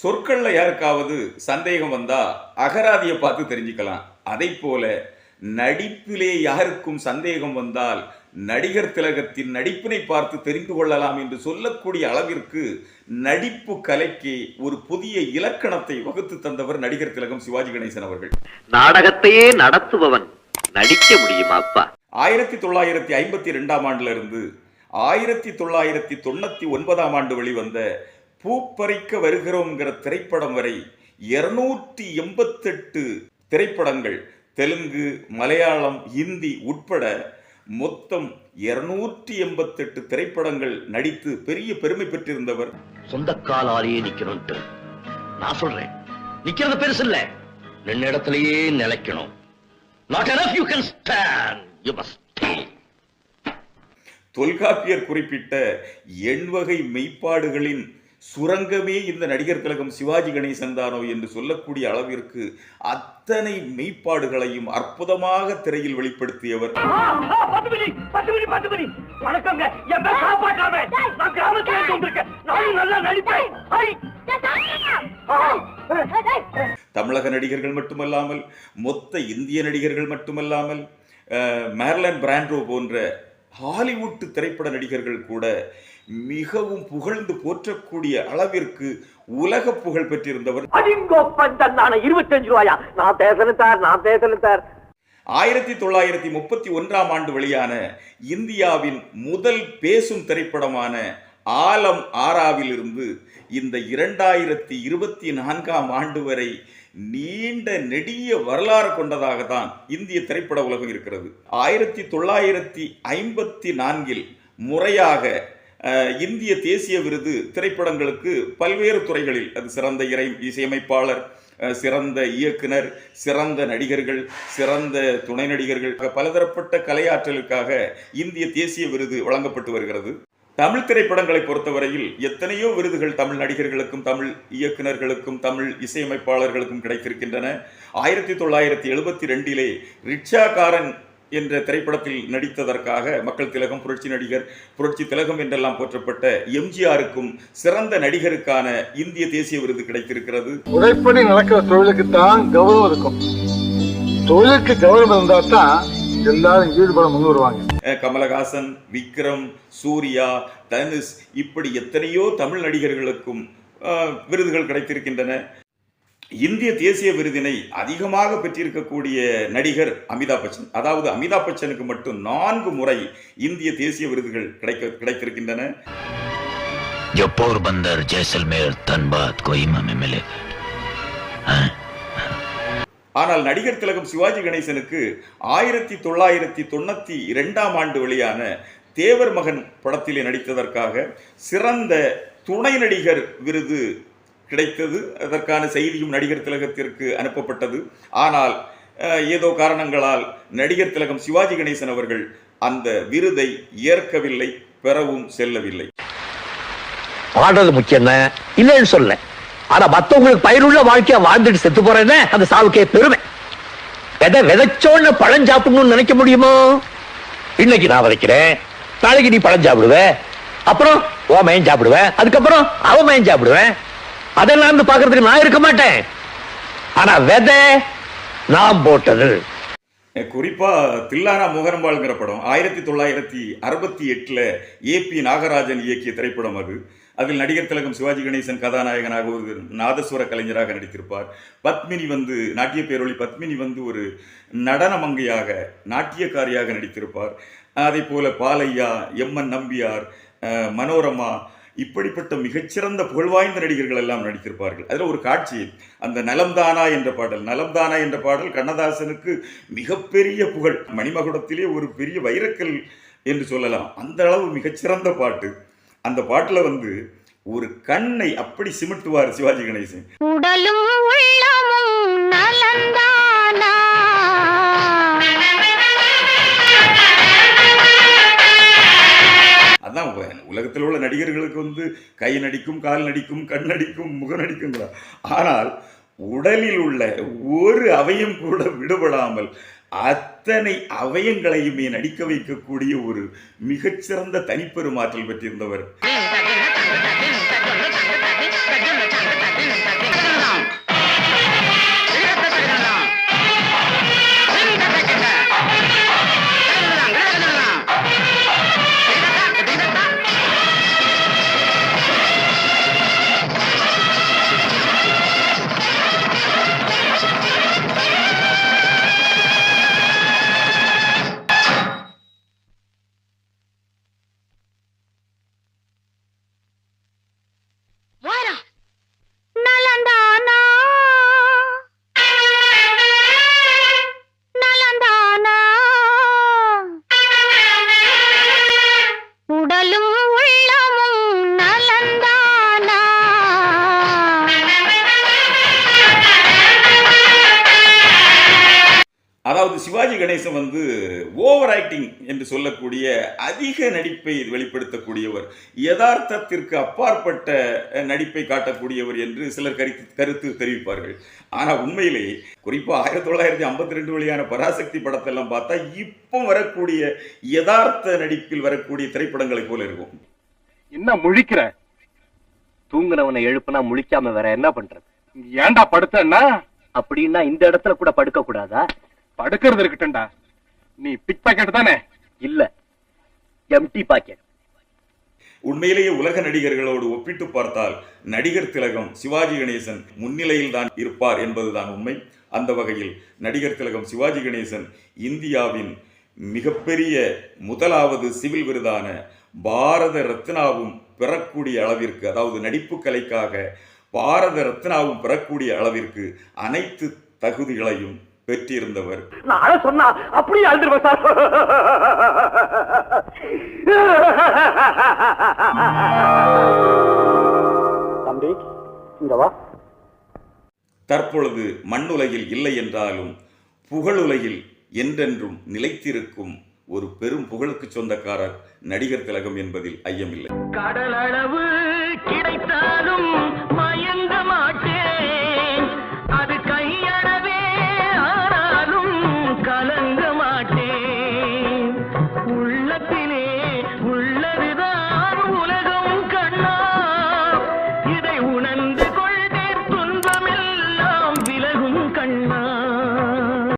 சொற்கள்ல யாருக்காவது சந்தேகம் வந்தா அகராதியை பார்த்து தெரிஞ்சுக்கலாம். அதை போல நடிப்பிலே யாருக்கும் சந்தேகம் வந்தால் நடிகர் திலகத்தின் நடிப்பினை பார்த்து தெரிந்து கொள்ளலாம் என்று சொல்லக்கூடிய அளவிற்கு நடிப்பு கலைக்கு ஒரு புதிய இலக்கணத்தை வகுத்து தந்தவர் நடிகர் திலகம் சிவாஜி கணேசன் அவர்கள். நாடகத்தையே நடத்துபவன் நடிக்க முடியுமா அப்பா? ஆயிரத்தி தொள்ளாயிரத்தி ஐம்பத்தி ரெண்டாம் ஆண்டுல இருந்து ஆயிரத்தி தொள்ளாயிரத்தி தொண்ணூத்தி ஒன்பதாம் ஆண்டு வெளிவந்த பூப்பறிக்க வருகிறோங்கிற திரைப்படம் வரை இருநூற்றி எண்பத்தெட்டு திரைப்படங்கள் தெலுங்கு மலையாளம் ஹிந்தி உட்பட மொத்தம் இருநூற்றி எண்பத்தெட்டு திரைப்படங்கள் நடித்து பெரிய பெருமை பெற்றிருந்தவர். சொந்த காலாலேயே நிக்கணும்ட்டு நான் சொல்றேன். நிக்கிறது பெருசு இல்ல. நின்ன இடத்திலேயே நிலைக்கணும். Not you can stand you must Tholkappiyar குறிப்பிட்ட எண்வகை மெய்ப்பாடுகளின் சுரங்கமே இந்த நடிகர் திலகம் சிவாஜி கணேசன் தானோ என்று சொல்லக்கூடிய அளவிற்கு அத்தனை மெய்ப்பாடுகளையும் அற்புதமாக திரையில் வெளிப்படுத்தியவர். தமிழக நடிகர்கள் மட்டுமல்லாமல் மொத்த இந்திய நடிகர்கள் மட்டுமல்லாமல் மேர்லன் பிராண்ட்ரோ போன்ற ஹாலிவுட் திரைப்பட நடிகர்கள் கூட மிகவும் புகழ்ந்து போற்றக்கூடிய அளவிற்கு உலக புகழ் பெற்றிருந்தவர். அடிங்கோ பஞ்சன் நானே இருபத்தஞ்சு ரூபாயா? நான் பேசணும் சார் நான் பேசணும் சார். ஆயிரத்தி தொள்ளாயிரத்தி முப்பத்தி ஒன்றாம் ஆண்டு வெளியான இந்தியாவின் முதல் பேசும் திரைப்படமான ஆலம் ஆறாவில் இருந்து இந்த இரண்டாயிரத்தி இருபத்தி நான்காம் ஆண்டு வரை நீண்ட நெடிய வரலாறு கொண்டதாக தான் இந்திய திரைப்பட உலகம் இருக்கிறது. ஆயிரத்தி தொள்ளாயிரத்தி ஐம்பத்தி நான்கில் முறையாக இந்திய தேசிய விருது திரைப்படங்களுக்கு பல்வேறு துறைகளில் அது சிறந்த இறை இசையமைப்பாளர் சிறந்த இயக்குனர் சிறந்த நடிகர்கள் சிறந்த துணை நடிகர்கள் பலதரப்பட்ட கலையாற்றலுக்காக இந்திய தேசிய விருது வழங்கப்பட்டு வருகிறது. தமிழ் திரைப்படங்களை பொறுத்தவரையில் எத்தனையோ விருதுகள் தமிழ் நடிகர்களுக்கும் தமிழ் இயக்குநர்களுக்கும் தமிழ் இசையமைப்பாளர்களுக்கும் கிடைத்திருக்கின்றன. ஆயிரத்தி தொள்ளாயிரத்தி எழுபத்தி ரெண்டிலே ரிக்ஷாகாரன் என்ற திரைப்படத்தில் நடித்ததற்காக மக்கள் திலகம் புரட்சி நடிகர் புரட்சி திலகம் என்றெல்லாம் போற்றப்பட்ட எம்ஜிஆருக்கும் சிறந்த நடிகருக்கான இந்திய தேசிய விருது கிடைத்திருக்கிறது. உழைப்படி நடக்கிற தொழிலுக்கு தான் கௌரவம் இருக்கும். தொழிலுக்கு கௌரவம் இருந்தால் தான் எல்லாரும் ஈடுபட முன் வருவாங்க கமலஹாசன் விக்ரம் சூர்யா தனுஷ் இப்படி எத்தனையோ தமிழ் நடிகர்களுக்கும் அஹ், விருதுகள் கிடைத்திருக்கின்றன இந்திய தேசிய விருதினை அதிகமாக பெற்றிருக்கக்கூடிய நடிகர் அமிதாப் பச்சன் அதாவது அமிதாப் பச்சனுக்கு மட்டும் நான்கு முறை இந்திய தேசிய விருதுகள் கிடைக்க கிடைத்திருக்கின்றன जो पोरबंदर जैसलमेर धनबाद कोहिमा में मिले हैं ஆனால் நடிகர் திலகம் சிவாஜி கணேசனுக்கு ஆயிரத்தி தொள்ளாயிரத்தி தொண்ணூத்தி இரண்டாம் ஆண்டு வெளியான தேவர் மகன் படத்திலே நடித்ததற்காக சிறந்த துணை நடிகர் விருது கிடைத்தது. அதற்கான செய்தியும் நடிகர் திலகத்திற்கு அனுப்பப்பட்டது. ஆனால் ஏதோ காரணங்களால் நடிகர் திலகம் சிவாஜி கணேசன் அவர்கள் அந்த விருதை ஏற்கவில்லை பெறவும் செல்லவில்லை. பாடுறது முக்கியம் தான் இல்லைன்னு சொல்ல. ஆனா மத்தவங்களுக்கு பயிருள்ள வாழ்க்கையா வாழ்ந்துட்டு செத்து போறேன்னு அந்த சாவுக்கே பெருமை. விதை விதைச்சோன்னு பழம் சாப்பிடணும்னு நினைக்க முடியுமோ? இன்னைக்கு நான் விதைக்கிறேன் நாளைக்கு நீ பழம் சாப்பிடுவ அப்புறம் ஓ மயன் சாப்பிடுவேன் அதுக்கப்புறம் அவ மயன் சாப்பிடுவேன் அதெல்லாம் இருந்து பாக்குறதுக்கு நான் இருக்க மாட்டேன். ஆனா விதை நான் போட்டது. குறிப்பா தில்லானா முகரம்பாளுங்கிற படம் ஆயிரத்தி தொள்ளாயிரத்தி அறுபத்தி எட்டுல ஏ பி நாகராஜன் இயக்கிய திரைப்படம் அது. அதில் நடிகர் திலகம் சிவாஜி கணேசன் கதாநாயகனாக ஒரு நாதஸ்வர கலைஞராக நடித்திருப்பார். பத்மினி வந்து நாட்டிய பேரொழி பத்மினி வந்து ஒரு நடன மங்கையாக நாட்டியக்காரியாக நடித்திருப்பார். அதே போல பாலையா எம்என் நம்பியார் மனோரமா இப்படிப்பட்ட மிகச்சிறந்த புகழ்வாய்ந்த நடிகர்கள் எல்லாம் நடித்திருப்பார்கள். அதில் ஒரு காட்சி அந்த நலம்தானா என்ற பாடல் நலம்தானா என்ற பாடல் கண்ணதாசனுக்கு மிகப்பெரிய புகழ் மணிமகுடத்திலே ஒரு பெரிய வைரக்கல் என்று சொல்லலாம். அந்த அளவு மிகச்சிறந்த பாட்டு. அந்த பாட்டில் வந்து ஒரு கண்ணை அப்படி சிமிட்டுவார் சிவாஜி கணேசன். உடலும் அதான் உலகத்தில் உள்ள நடிகர்களுக்கு வந்து கை நடிக்கும் கால் நடிக்கும் கண் நடிக்கும் முகம் நடிக்குங்களா ஆனால் உடலில் உள்ள ஒரு அவயம் கூட விடுபடாமல் அத்தனை அவயங்களையுமே நடிக்க வைக்கக்கூடிய ஒரு மிகச்சிறந்த தனிப்பெருமாற்றல் பெற்றிருந்தவர் உள்ள அதாவது சிவாஜி கணேசன் வந்து ஓவர் ஆக்டிங் என்று சொல்லக்கூடிய அதிக நடிப்பை வெளிப்படுத்தக்கூடியவர் யதார்த்தத்திற்கு அப்பாற்பட்ட நடிப்பை காட்டக்கூடியவர் என்று சிலர் கருத்து கருத்து தெரிவிப்பார்கள். ஆனால் உண்மையிலே குறிப்பாக ஆயிரத்தி தொள்ளாயிரத்தி ஐம்பத்தி ரெண்டு வழியான பராசக்தி படத்தெல்லாம் பார்த்தா இப்போ வரக்கூடிய யதார்த்த நடிப்பில் வரக்கூடிய திரைப்படங்களைப் போல இருக்கும். என்ன முழிக்கிற? தூங்குனவனை எழுப்புனா முழிக்காம வேற என்ன பண்றது? ஏன்டா படுத்தன்னா? அப்படின்னா இந்த இடத்துல கூட படுக்க கூடாதா படுக்கிறது இருக்கட்டும்டா. நீ பிக் பாக்கெட் தானே? இல்ல. எம்டி பாக்கெட் உண்மையிலேயே உலக நடிகர்களோடு ஒப்பிட்டு பார்த்தால் நடிகர் திலகம் சிவாஜி கணேசன் முன்னிலையில் தான் இருப்பார் என்பதுதான் உண்மை. அந்த வகையில் நடிகர் திலகம் சிவாஜி கணேசன் இந்தியாவின் மிகப்பெரிய முதலாவது சிவில் விருதான பாரத ரத்னாவும் பெறக்கூடிய அளவிற்கு அதாவது நடிப்பு கலைக்காக பாரத ரத்னாவும் பெறக்கூடிய அளவிற்கு அனைத்து தகுதிகளையும் பெற்றிருந்தவர். நான் சொன்னா அப்படியே அழுதுருவேன் சார். தம்பி இங்க வா. தற்பொழுது மண்ணுலகில் இல்லை என்றாலும் புகழுலகில் என்றென்றும் நிலைத்திருக்கும் ஒரு பெரும் புகழுக்கு சொந்தக்காரர் நடிகர் திலகம் என்பதில் ஐயமில்லை. கடலளவு கிடைத்தாலும்